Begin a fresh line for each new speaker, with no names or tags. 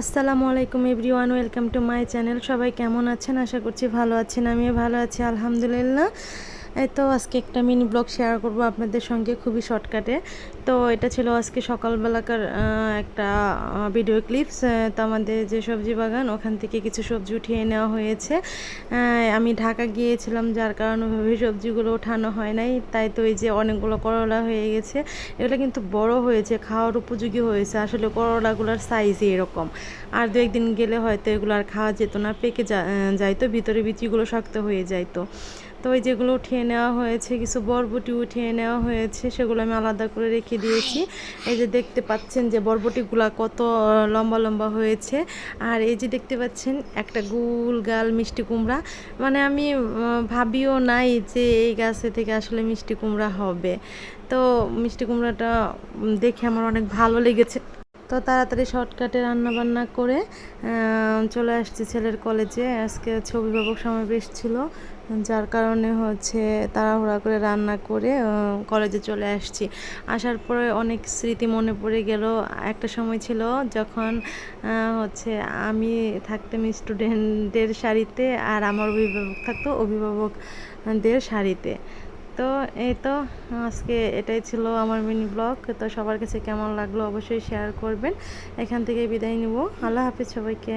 আসসালামু আলাইকুম everyone, welcome to my channel. সবাই কেমন আছেন? আশা করছি ভালো আছেন, আমিও ভালো আছি, আলহামদুলিল্লাহ। তো আজকে একটা মিনি ব্লগ শেয়ার করব আপনাদের সঙ্গে, খুবই শর্টকাটে তো এটা ছিল আজকে সকালবেলাকার একটা ভিডিও ক্লিপস তো আমাদের যে সবজি বাগান, ওখান থেকে কিছু সবজি উঠিয়ে নেওয়া হয়েছে। আমি ঢাকা গিয়েছিলাম, যার কারণে ওইভাবে সবজিগুলো ওঠানো হয় নাই। তাই তো এই যে অনেকগুলো করলা হয়ে গেছে। এগুলো কিন্তু বড় হয়েছে, খাওয়ার উপযোগী হয়েছে। আসলে করলাগুলোর সাইজই এরকম। আর দু একদিন গেলে হয়তো এগুলো আর খাওয়া যেত না, পেকে যা- যাইতো, ভিতরে বিচিগুলো শক্ত হয়ে যাইতো। তো ওই যেগুলো উঠিয়ে নেওয়া হয়েছে, কিছু বরবটি উঠিয়ে নেওয়া হয়েছে, সেগুলো আমি আলাদা করে রেখে দিয়েছি। এই যে দেখতে পাচ্ছেন যে বরবটিগুলা কত লম্বা লম্বা হয়েছে। আর এই যে দেখতে পাচ্ছেন একটা গুল গাল মিষ্টি কুমড়া। মানে আমি ভাবিও নাই যে এই গাছে থেকে আসলে মিষ্টি কুমড়া হবে। তো মিষ্টি কুমড়াটা দেখে আমার অনেক ভালো লেগেছে। তো তাড়াতাড়ি শর্টকাটে রান্না বান্না করে চলে আসছি ছেলের কলেজে। আজকে হচ্ছে অভিভাবক সমাবেশ ছিল, যার কারণে হচ্ছে তাড়াহুড়া করে রান্না করে কলেজে চলে আসছি। আসার পরে অনেক স্মৃতি মনে পড়ে গেল। একটা সময় ছিল যখন হচ্ছে আমি থাকতাম স্টুডেন্টদের শাড়িতে আর আমার অভিভাবক থাকতো অভিভাবকদের শাড়িতে। তো এই তো, আজকে এটাই ছিল আমার মিনি ব্লগ তো সবার কাছে কেমন লাগল অবশ্যই শেয়ার করবেন। এখান থেকে বিদায় নিব। আল্লাহ হাফিজ সবাইকে।